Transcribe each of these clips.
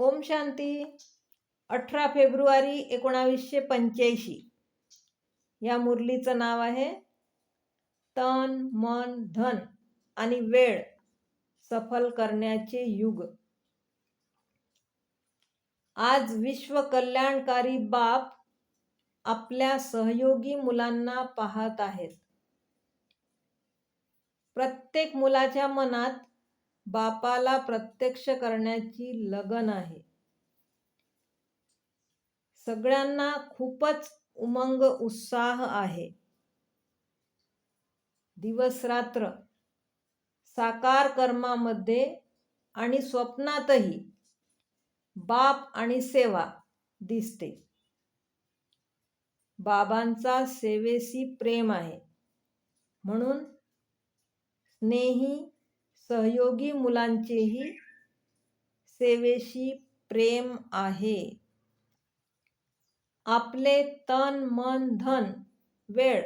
ओम शांती. अठरा फेब्रुवारी एकोणावीसशे पंच्याऐंशी. या मुरलीचं नाव आहे तन मन धन आणि वेळ सफल करण्याचे युग. आज विश्व कल्याणकारी बाप आपल्या सहयोगी मुलांना पाहत आहेत. प्रत्येक मुलाच्या मनात बापाला प्रत्यक्ष करण्याची लगन आहे. सगळ्यांना खूपच उमंग उत्साह आहे. दिवस रात्र साकार कर्मामध्ये आणि स्वप्नातही बाप आणि सेवा दिसते. बाबांचा सेवेशी प्रेम आहे. म्हणून स्नेही सहयोगी मुलांचेही सेवेशी प्रेम आहे. आपले तन मन धन वेळ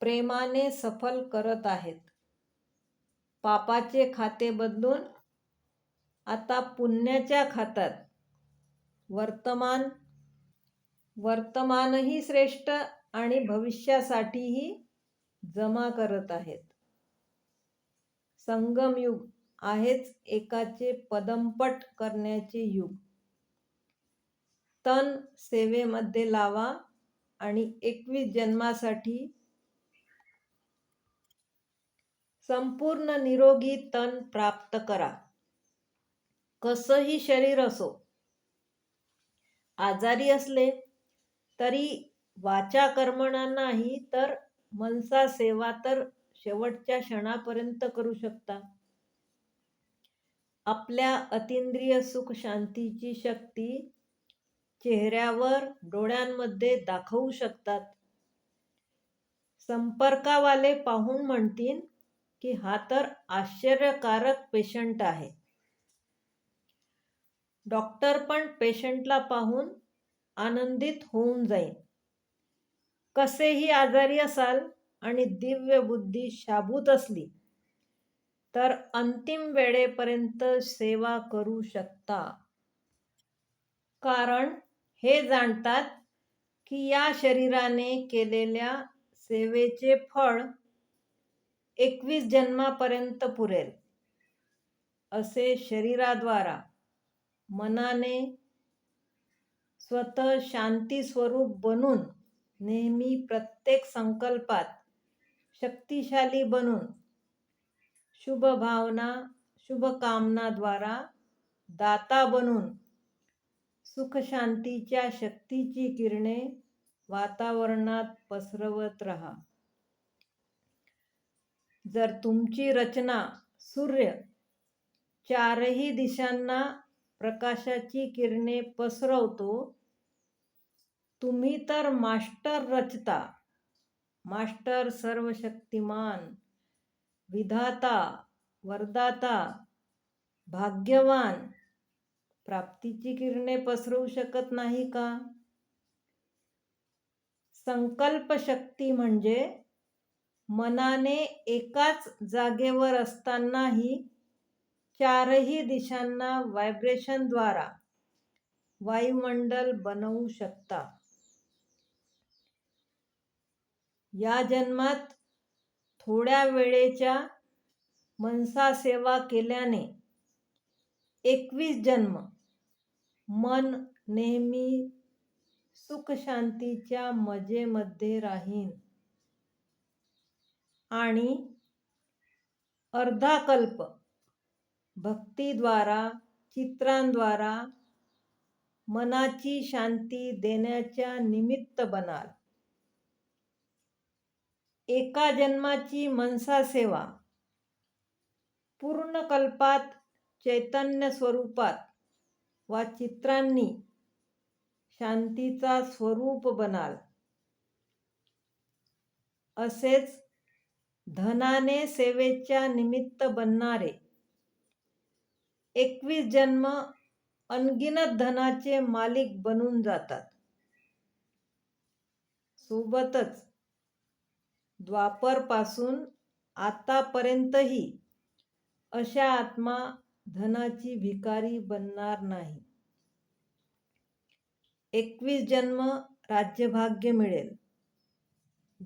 प्रेमाने सफल करत आहेत. पापाचे खाते बदलून आता पुण्याच्या खात्यात. वर्तमान वर्तमानही श्रेष्ठ आणि भविष्यासाठीही जमा करत आहेत. संगमयुग आहेच एकाचे पदमपट करण्याचे युग. तन सेवेमध्ये लावा आणि एकवीस जन्मासाठी संपूर्ण निरोगी तन प्राप्त करा. कसंही शरीर असो आजारी असले तरी वाचा कर्मणा नाही तर मनसा सेवा तर शेवटच्या क्षणापर्यंत करू शकता. आपल्या अतिंद्रिय सुख शांतीची शक्ती चेहऱ्यावर डोळ्यांमध्ये दाखवू शकतात. संपर्कावाले पाहून म्हणतील की हा तर आश्चर्यकारक पेशंट आहे. डॉक्टर पण पेशंटला पाहून आनंदित होऊन जाईल. कसेही आजारी असाल आणि दिव्य बुद्धी शाबूत असली तर अंतिम वेळेपर्यंत सेवा करू शकता. कारण हे जाणतात की या शरीराने केलेल्या सेवेचे फळ एकवीस जन्मापर्यंत पुरेल असे शरीराद्वारा मनाने स्वतः शांती स्वरूप बनून नेहमी प्रत्येक संकल्पात शक्तिशाली बनून शुभ भावना शुभकामनाद्वारा दाता बनून सुखशांतीच्या शक्तीची किरणे वातावरणात पसरवत राहा. जर तुमची रचना सूर्य चारही दिशांना प्रकाशाची किरणे पसरवतो तुम्ही तर मास्टर रचता. मास्टर सर्वशक्तिमान विधाता वरदाता भाग्यवान प्राप्तीची किरणे पसरवू शकत नाही का? संकल्प शक्ती म्हणजे मनाने एकाच जागेवर असतानाही चारही दिशांना व्हायब्रेशनद्वारा वायुमंडल बनवू शकता. या जन्मात थोड्या वेळेच्या मनसा सेवा केल्याने एकवीस जन्म. मन नेहमी सुखशांतीच्या मजेमध्ये राहीन. आणि अर्धाकल्प भक्तीद्वारा चित्रांद्वारा मनाची शांती देण्याच्या निमित्त बनाल. एका जन्माची मनसा सेवा. पूर्ण कल्पात चैतन्य स्वरूपात वा चित्रांनी शांतीचा स्वरूप बनाल. असेच धनाने सेवेच्या निमित्त बनणारे. एकवीस जन्म अनगिनत धनाचे मालिक बनून जातात. सोबतच द्वापरपासून आतापर्यंतही अशा आत्मा धनाची भिकारी बनणार नाही. एकवीस जन्म राज्यभाग्य मिळेल.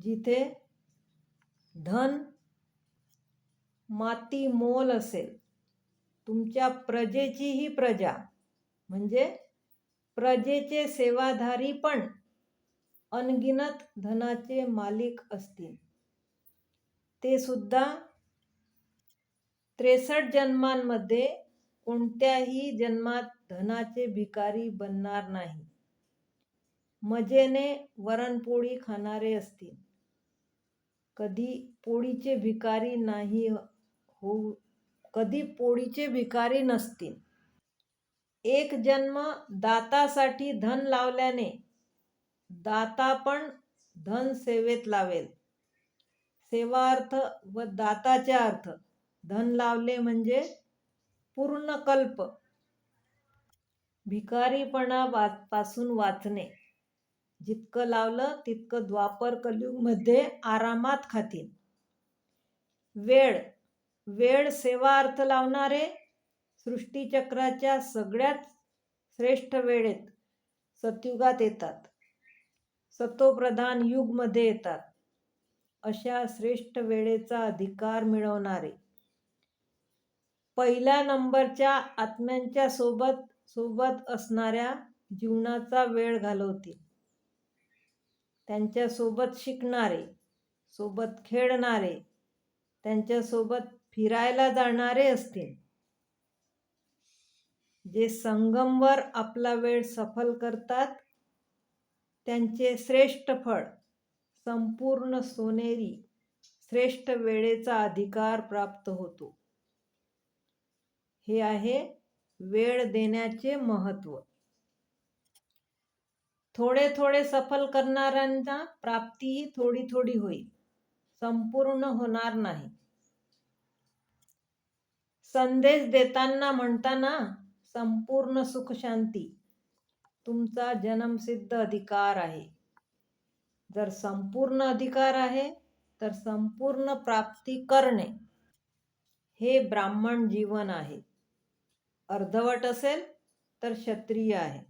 जिथे धन माती मोल असेल. तुमच्या प्रजेची ही प्रजा म्हणजे प्रजेचे सेवाधारी पण अनगिनत धनाचे मालिक असतील. ते सुद्धा त्रेसष्ट जन्मांमध्ये कोणत्याही जन्मात धनाचे भिकारी बनणार नाही. मजेने वरणपोळी खाणारे असतील. कधी पोळीचे भिकारी नाही होऊ कधी पोळीचे भिकारी नसतील. एक जन्म दातासाठी धन लावल्याने दाता पण धन सेवेत लावेल. सेवार्थ व दाताच्या अर्थ. धन लावले म्हणजे पूर्ण कल्प. भिकारीपणा वा पासून वाचणे. जितकं लावलं तितकं द्वापर कलयुगमध्ये आरामात खातील. वेळ. वेळ सेवा अर्थ लावणारे सृष्टीचक्राच्या सगळ्यात श्रेष्ठ वेळेत सतयुगात येतात. सतोप्रधान युगमध्ये येतात. अशा श्रेष्ठ वेळेचा अधिकार मिळवणारे. पहिल्या नंबरच्या आत्म्यांच्या सोबत सोबत असणाऱ्या जीवनाचा वेळ घालवतील. त्यांच्यासोबत शिकणारे सोबत खेळणारे त्यांच्यासोबत फिरायला जाणारे असतील. जे संगमवर आपला वेळ सफल करतात त्यांचे श्रेष्ठ फळ संपूर्ण सोनेरी श्रेष्ठ वेळेचा अधिकार प्राप्त होतो. हे आहे वेळ देण्याचे महत्त्व. थोडे थोडे सफल करणाऱ्यांना प्राप्तीही थोडी थोडी होईल संपूर्ण होणार नाही. संदेश देताना म्हणताना संपूर्ण सुख शांती तुमचा जन्मसिद्ध अधिकार आहे. जर संपूर्ण अधिकार आहे तर संपूर्ण प्राप्ती करणे हे ब्राह्मण जीवन आहे. अर्धवट असेल तर क्षत्रिय आहे.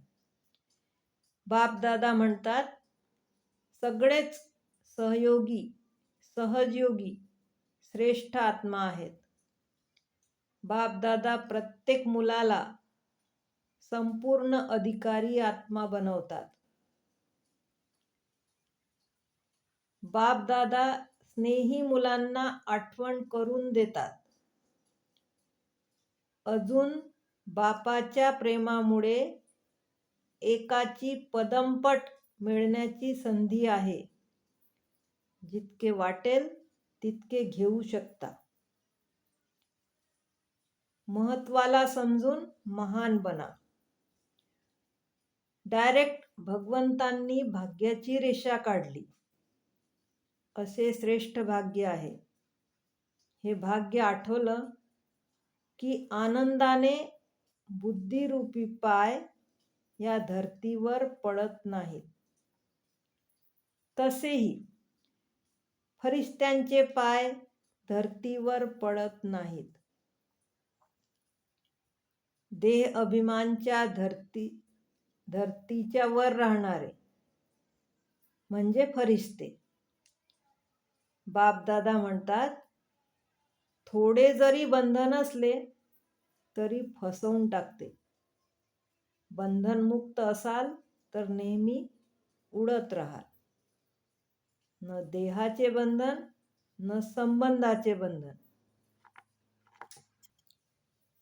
बापदादा म्हणतात सगळेच सहयोगी सहजयोगी श्रेष्ठ आत्मा आहेत. बापदादा प्रत्येक मुलाला संपूर्ण अधिकारी आत्मा बनवतात. बापदादा स्नेही मुलांना आठवण करून देतात. अजून बापाच्या प्रेमामुळे एकाची पदमपट मिळण्याची संधी आहे. जितके वाटेल तितके घेऊ शकता. महत्वाला समजून महान बना. डायरेक्ट भगवंतांनी भाग्याची रेषा काढली. असे श्रेष्ठ भाग्य आहे. हे भाग्य आठवलं की आनंदाने बुद्धिरूपी पाय या धर्तीवर पडत नाहीत. तसेही फरिश्त्यांचे पाय धर्तीवर पडत नाहीत. देह अभिमानच्या धरती धरतीच्या वर राहणारे. म्हणजे फरिश्ते. बापदादा म्हणतात थोडे जरी बंधन असले तरी फसवून टाकते. बंधनमुक्त असाल तर नेहमी उडत राहाल. न देहाचे बंधन न संबंधाचे बंधन.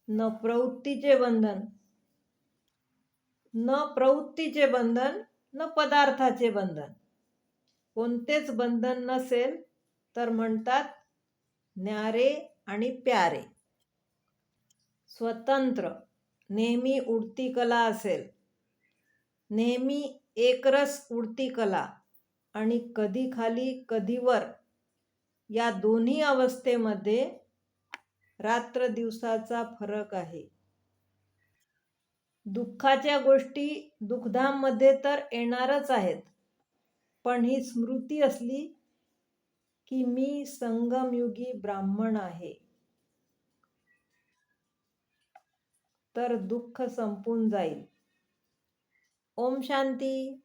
न प्रवृत्तीचे बंधन. न प्रवृत्तीचे बंधन न पदार्थाचे बंधन. कोणतेच बंधन नसेल तर म्हणतात न्यारे आणि प्यारे. स्वतंत्र नेहमी उडती कला असेल. नेहमी एकरस उडती कला आणि कधी खाली कधी वर या दोन्ही अवस्थेमध्ये रात्र दिवसाचा फरक आहे. दुःखाच्या गोष्टी दुःखधाममध्ये तर येणारच आहेत. पण ही स्मृती असली की मी संगमयुगी ब्राह्मण आहे. तर दुःख संपून जाईल. ओम शांती.